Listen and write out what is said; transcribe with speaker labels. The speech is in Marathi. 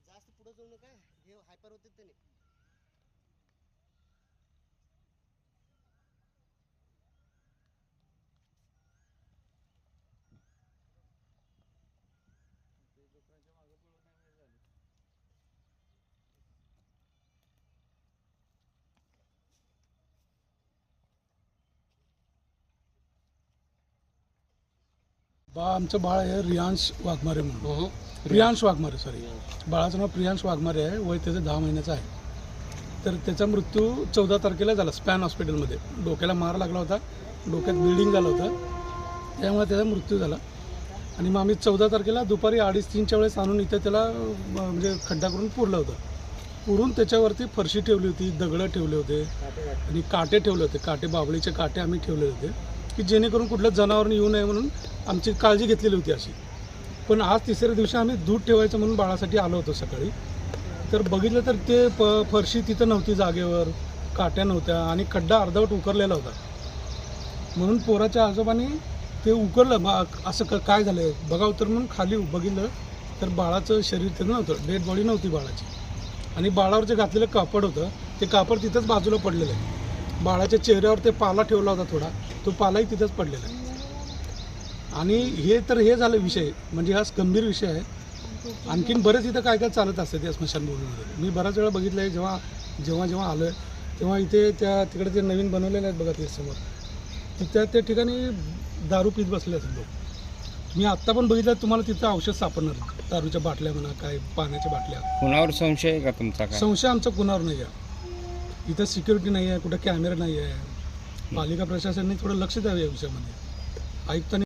Speaker 1: जास्त पुढे जाऊ नका. हे हायपर होते त्याने.
Speaker 2: बा आमचं बाळ आहे रियांश वाघमारे म्हणून. प्रियांश वाघमारे सॉरी बाळाचं नाव प्रियांश वाघमारे आहे वय त्याचं दहा महिन्याचं आहे. तर त्याचा मृत्यू चौदा तारखेला झाला स्पॅन हॉस्पिटलमध्ये. डोक्याला मार लागला होता डोक्यात ब्लिडिंग झालं होतं. त्यामुळे त्याचा मृत्यू झाला. आणि मग आम्ही चौदा तारखेला दुपारी अडीच तीनच्या वेळेस आणून इथं त्याला म्हणजे खड्डा करून पुरलं होतं. पुरून त्याच्यावरती फरशी ठेवली होती दगडं ठेवले होते. आणि काटे ठेवले होते काटे बाबळीचे काटे आम्ही ठेवले होते. की जेणेकरून कुठलं जनावरं येऊ नये म्हणून आमची काळजी घेतलेली होती अशी. पण आज तिसऱ्या दिवशी आम्ही दूध ठेवायचं म्हणून बाळासाठी आलो होतो सकाळी. तर बघितलं तर ते प फरशी तिथं नव्हती जागेवर काट्या नव्हत्या आणि खड्डा अर्धवट उकरलेला होता. म्हणून पोराच्या आजोबाने ते उकरलं. मग असं क काय झालं बघावं तर म्हणून खाली बघितलं. तर बाळाचं शरीर तिथं नव्हतं. डेड बॉडी नव्हती बाळाची. आणि बाळावर जे घातलेलं कापड होतं ते कापड तिथंच बाजूला पडलेलं आहे. बाळाच्या चेहऱ्यावर ते पाला ठेवला होता थोडा. तो पालाही तिथंच पडलेला आहे. आणि हे तर हे झालं विषय म्हणजे हा गंभीर विषय आहे. आणखीन बरेच इथं काय काय चालत असतं त्या स्मशानभूमीमध्ये. मी बऱ्याच वेळा बघितलं आहे जेव्हा जेव्हा जेव्हा आलो आहे तेव्हा इथे त्या तिकडे ते नवीन बनवलेले आहेत बघा ते समोर. तिथं त्या ठिकाणी दारू पीत बसले असतात लोक. मी आत्ता पण बघितलं तुम्हाला तिथं औषध सापडणार. दारूच्या बाटल्या म्हणा काय पाण्याच्या बाटल्या.
Speaker 3: कुणावर संशय आहे का तुमचा
Speaker 2: संशय आमचा कुणावर नाही आहे. इथं सिक्युरिटी नाही आहे कुठं कॅमेरा नाही आहे पालिका प्रशासनाने थोडं लक्ष द्यावं या विषयामध्ये. आयुक्तांनी